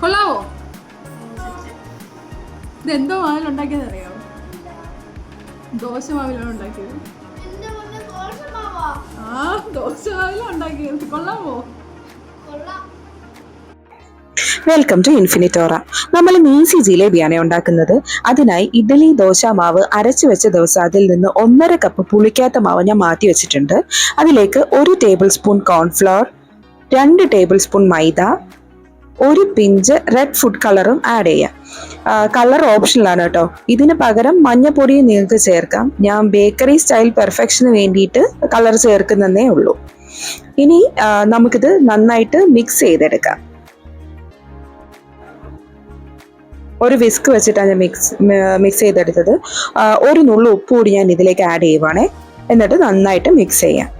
കൊള്ളാവോ? ഇതെന്തോ മാവിലുണ്ടാക്കിയത് അറിയാവോ ദോശ മാവിലാണ് ഉണ്ടാക്കിയത്. ആ ദോശ മാവിലാണ് ഉണ്ടാക്കിയത്. കൊള്ളാമോ കൊള്ളാം വെൽക്കം ടു ഇൻഫിനിറ്റോറ നമ്മൾ ഈസി ജിലേബിയാണ് ഉണ്ടാക്കുന്നത്. അതിനായി ഇഡ്ഡലി ദോശ മാവ് അരച്ചു വെച്ച ദിവസം അതിൽ നിന്ന് ഒന്നര കപ്പ് പുളിക്കാത്ത മാവ് ഞാൻ മാറ്റി വെച്ചിട്ടുണ്ട്. അതിലേക്ക് ഒരു ടേബിൾ സ്പൂൺ കോൺഫ്ലവർ രണ്ട് ടേബിൾ സ്പൂൺ മൈദ ഒരു പിഞ്ച് റെഡ് ഫുഡ് കളറും ആഡ് ചെയ്യാം. കളർ ഓപ്ഷനിലാണ് കേട്ടോ. ഇതിന് പകരം മഞ്ഞപ്പൊടിയും നിങ്ങൾക്ക് ചേർക്കാം. ഞാൻ ബേക്കറി സ്റ്റൈൽ പെർഫെക്ഷന് വേണ്ടിയിട്ട് കളർ ചേർക്കുന്നതേ ഉള്ളൂ. ഇനി നമുക്കിത് നന്നായിട്ട് മിക്സ് ചെയ്തെടുക്കാം. ഒരു വിസ്ക് വെച്ചിട്ടാണ് ഞാൻ മിക്സ് മിക്സ് ചെയ്തെടുത്തത്. ഒരു നുള്ളു ഉപ്പ് കൂടി ഞാൻ ഇതിലേക്ക് ആഡ് ചെയ്യുവാണേ. എന്നിട്ട് നന്നായിട്ട് മിക്സ് ചെയ്യാം.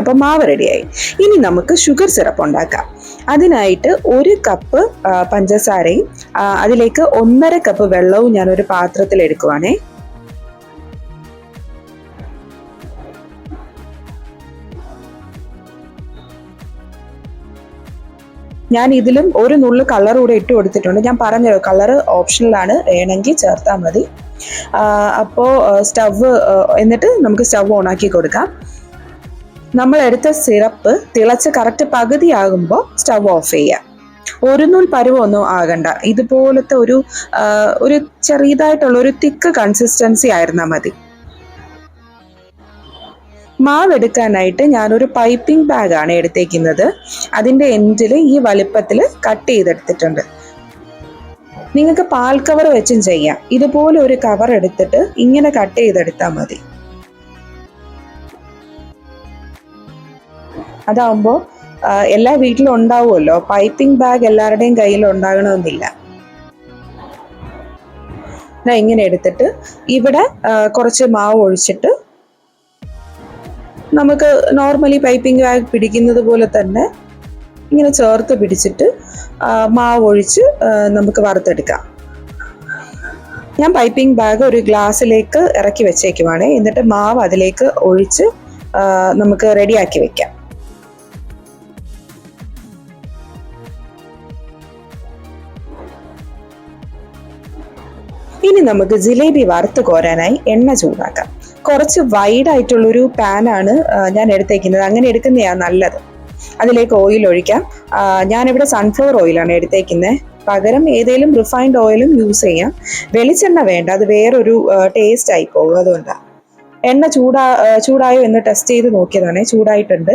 അപ്പം മാവ് റെഡിയായി. ഇനി നമുക്ക് ഷുഗർ സിറപ്പ് ഉണ്ടാക്കാം. അതിനായിട്ട് ഒരു കപ്പ് പഞ്ചസാരയും അതിലേക്ക് ഒന്നര കപ്പ് വെള്ളവും ഞാൻ ഒരു പാത്രത്തിൽ എടുക്കുവാണേ. ഞാൻ ഇതിലും ഒരു നുള്ളു കളർ കൂടെ ഇട്ട് കൊടുത്തിട്ടുണ്ട്. ഞാൻ പറഞ്ഞല്ലോ കളർ ഓപ്ഷനിലാണ് വേണമെങ്കിൽ ചേർത്താൽ മതി. അപ്പോൾ സ്റ്റവ് എന്നിട്ട് നമുക്ക് സ്റ്റവ് ഓണാക്കി കൊടുക്കാം. നമ്മൾ എടുത്ത സിറപ്പ് തിളച്ച് കറക്റ്റ് പകുതി ആകുമ്പോൾ സ്റ്റവ് ഓഫ് ചെയ്യുക ഒരു നൂൽ പരുവൊന്നും ആകണ്ട. ഇതുപോലത്തെ ഒരു ഒരു ചെറിയതായിട്ടുള്ള ഒരു തിക്ക് കൺസിസ്റ്റൻസി ആയിരുന്നാൽ മതി. മാവ് എടുക്കാനായിട്ട് ഞാനൊരു പൈപ്പിംഗ് ബാഗാണ് എടുത്തേക്കുന്നത്. അതിന്റെ എൻഡിൽ ഈ വലിപ്പത്തിൽ കട്ട് ചെയ്തെടുത്തിട്ടുണ്ട്. നിങ്ങൾക്ക് പാൽ കവർ വെച്ചും ചെയ്യാം. ഇതുപോലെ ഒരു കവർ എടുത്തിട്ട് ഇങ്ങനെ കട്ട് ചെയ്തെടുത്താൽ മതി. അതാവുമ്പോൾ എല്ലാ വീട്ടിലും ഉണ്ടാവുമല്ലോ. പൈപ്പിംഗ് ബാഗ് എല്ലാവരുടെയും കയ്യിൽ ഉണ്ടാകണമെന്നില്ല. ഞാൻ ഇങ്ങനെ എടുത്തിട്ട് ഇവിടെ കുറച്ച് മാവ് ഒഴിച്ചിട്ട് നമുക്ക് നോർമലി പൈപ്പിംഗ് ബാഗ് പിടിക്കുന്നത് പോലെ തന്നെ ഇങ്ങനെ ചേർത്ത് പിടിച്ചിട്ട് മാവ് ഒഴിച്ച് നമുക്ക് വറുത്തെടുക്കാം. ഞാൻ പൈപ്പിംഗ് ബാഗ് ഒരു ഗ്ലാസ്സിലേക്ക് ഇറക്കി വെച്ചേക്കുവാണ്. എന്നിട്ട് മാവ് അതിലേക്ക് ഒഴിച്ച് നമുക്ക് റെഡിയാക്കി വെക്കാം. ഇനി നമുക്ക് ജിലേബി വറുത്ത് കോരാനായി എണ്ണ ചൂടാക്കാം. കുറച്ച് വൈഡ് ആയിട്ടുള്ളൊരു പാനാണ് ഞാൻ എടുത്തേക്കുന്നത്. അങ്ങനെ എടുക്കുന്നതാണ് നല്ലത്. അതിലേക്ക് ഓയിൽ ഒഴിക്കാം. ഞാനിവിടെ സൺഫ്ലവർ ഓയിലാണ് എടുത്തേക്കുന്നത്. പകരം ഏതെങ്കിലും റിഫൈൻഡ് ഓയിലും യൂസ് ചെയ്യാം. വെളിച്ചെണ്ണ വേണ്ട അത് വേറൊരു ടേസ്റ്റ് ആയി പോകും അതുകൊണ്ടാണ് എണ്ണ ചൂടാ ചൂടായോ എന്ന് ടെസ്റ്റ് ചെയ്ത് നോക്കിയതാണ് ചൂടായിട്ടുണ്ട്.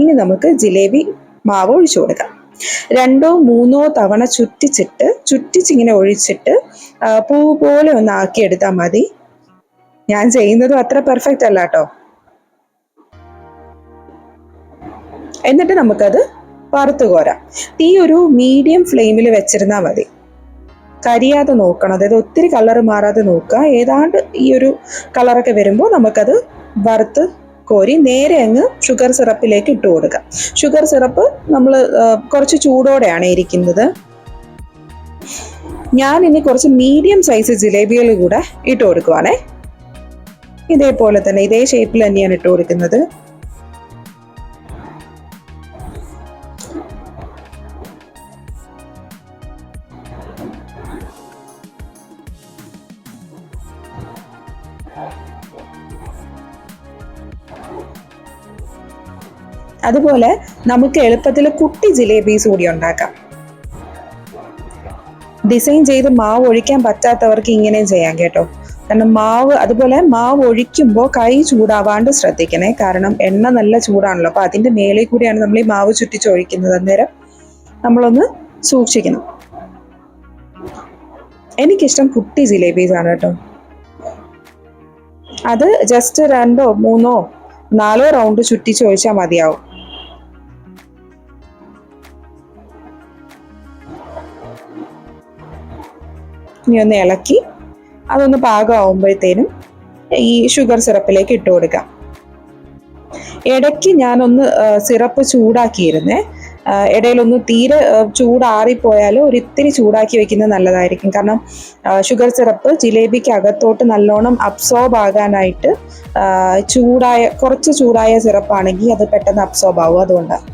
ഇനി നമുക്ക് ജിലേബി മാവ് ഒഴിച്ചു കൊടുക്കാം. രണ്ടോ മൂന്നോ തവണ ചുറ്റിച്ചിട്ട് ചുറ്റിച്ചിങ്ങനെ ഒഴിച്ചിട്ട് പൂ പോലെ ഒന്ന് ആക്കിയെടുത്താൽ മതി. ഞാൻ ചെയ്യുന്നതും അത്ര പെർഫെക്റ്റ് അല്ല കേട്ടോ എന്നിട്ട് നമുക്കത് വറുത്ത് കോരാം. തീ ഒരു മീഡിയം ഫ്ലെയിമിൽ വെച്ചിരുന്നാൽ മതി. കരിയാതെ നോക്കണം. അതായത് ഒത്തിരി കളർ മാറാതെ നോക്കുക. ഏതാണ്ട് ഈ ഒരു കളറൊക്കെ വരുമ്പോൾ നമുക്കത് വറുത്ത് കോരി നേരെ അങ്ങ് ഷുഗർ സിറപ്പിലേക്ക് ഇട്ട് കൊടുക്കുക. ഷുഗർ സിറപ്പ് നമ്മൾ കുറച്ച് ചൂടോടെയാണ് ഇരിക്കുന്നത്. ഞാൻ ഇനി കുറച്ച് മീഡിയം സൈസ് ജിലേബികൾ കൂടെ ഇട്ട് കൊടുക്കുവാണേ. ഇതേപോലെ തന്നെ ഇതേ ഷേപ്പിൽ തന്നെയാണ് ഇട്ട് കൊടുക്കുന്നത്. അതുപോലെ നമുക്ക് എളുപ്പത്തിൽ കുട്ടി ജിലേബീസ് കൂടി ഉണ്ടാക്കാം. ഡിസൈൻ ചെയ്ത് മാവ് ഒഴിക്കാൻ പറ്റാത്തവർക്ക് ഇങ്ങനെയും ചെയ്യാം കേട്ടോ. കാരണം മാവ് അതുപോലെ മാവ് ഒഴിക്കുമ്പോൾ കൈ ചൂടാവാണ്ട് ശ്രദ്ധിക്കണേ. കാരണം എണ്ണ നല്ല ചൂടാണല്ലോ. അപ്പൊ അതിന്റെ മേളിൽ കൂടിയാണ് നമ്മൾ ഈ മാവ് ചുറ്റിച്ച് ഒഴിക്കുന്നത് അന്നേരം നമ്മളൊന്ന് സൂക്ഷിക്കണം. എനിക്കിഷ്ടം കുട്ടി ജിലേബീസ് ആണ് കേട്ടോ. അത് ജസ്റ്റ് രണ്ടോ മൂന്നോ നാലോ റൗണ്ട് ചുറ്റിച്ച് ഒഴിച്ചാൽ മതിയാവും. ഇനി ഒന്ന് ഇളക്കി അതൊന്ന് പാകമാകുമ്പോഴത്തേനും ഈ ഷുഗർ സിറപ്പിലേക്ക് ഇട്ട് കൊടുക്കാം ഇടയ്ക്ക് ഞാനൊന്ന് സിറപ്പ് ചൂടാക്കിയിരുന്നേ. ഇടയിലൊന്ന് തീരെ ചൂടാറിപ്പോയാലും ഒരു ഇത്തിരി ചൂടാക്കി വെക്കുന്നത് നല്ലതായിരിക്കും. കാരണം ഷുഗർ സിറപ്പ് ജിലേബിക്ക് അകത്തോട്ട് നല്ലോണം അബ്സോർബ് ആകാനായിട്ട് ചൂടായ കുറച്ച് ചൂടായ സിറപ്പാണെങ്കിൽ അത് പെട്ടെന്ന് അബ്സോർബ് ആവും അതുകൊണ്ടാണ്.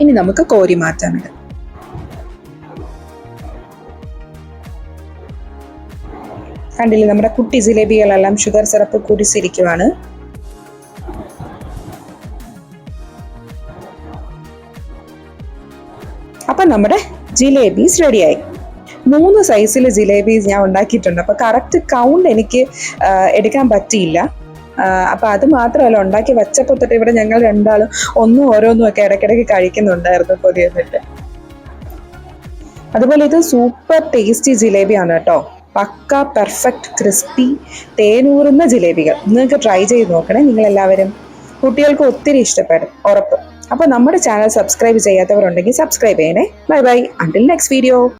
ഇനി നമുക്ക് കോരി മാറ്റാനുണ്ട് കണ്ടില്ലേ നമ്മുടെ കുട്ടി ജിലേബികളെല്ലാം ഷുഗർ സിറപ്പ് കുടിച്ചിരിക്കുവാണ്. അപ്പം നമ്മുടെ ജിലേബീസ് റെഡിയായി. മൂന്ന് സൈസിൽ ജിലേബീസ് ഞാൻ ഉണ്ടാക്കിയിട്ടുണ്ട്. അപ്പോൾ കറക്റ്റ് കൗണ്ട് എനിക്ക് എടുക്കാൻ പറ്റിയില്ല. അപ്പം അത് മാത്രമല്ല ഉണ്ടാക്കി വെച്ചപ്പോൾ തൊട്ട് ഇവിടെ ഞങ്ങൾ രണ്ടാളും ഒന്നും ഓരോന്നും ഒക്കെ ഇടയ്ക്കിടയ്ക്ക് കഴിക്കുന്നുണ്ടായിരുന്നു പൊതിയെന്നിട്ട്. അതുപോലെ ഇത് സൂപ്പർ ടേസ്റ്റി ജിലേബിയാണ് കേട്ടോ. പക്ക പെർഫെക്റ്റ് ക്രിസ്പി തേനൂറുന്ന ജിലേബികൾ. നിങ്ങൾക്ക് ട്രൈ ചെയ്ത് നോക്കണേ നിങ്ങളെല്ലാവരും. കുട്ടികൾക്ക് ഒത്തിരി ഇഷ്ടപ്പെടും ഉറപ്പ്. അപ്പോൾ നമ്മുടെ ചാനൽ സബ്സ്ക്രൈബ് ചെയ്യാത്തവരുണ്ടെങ്കിൽ സബ്സ്ക്രൈബ് ചെയ്യണേ. Bye bye until next video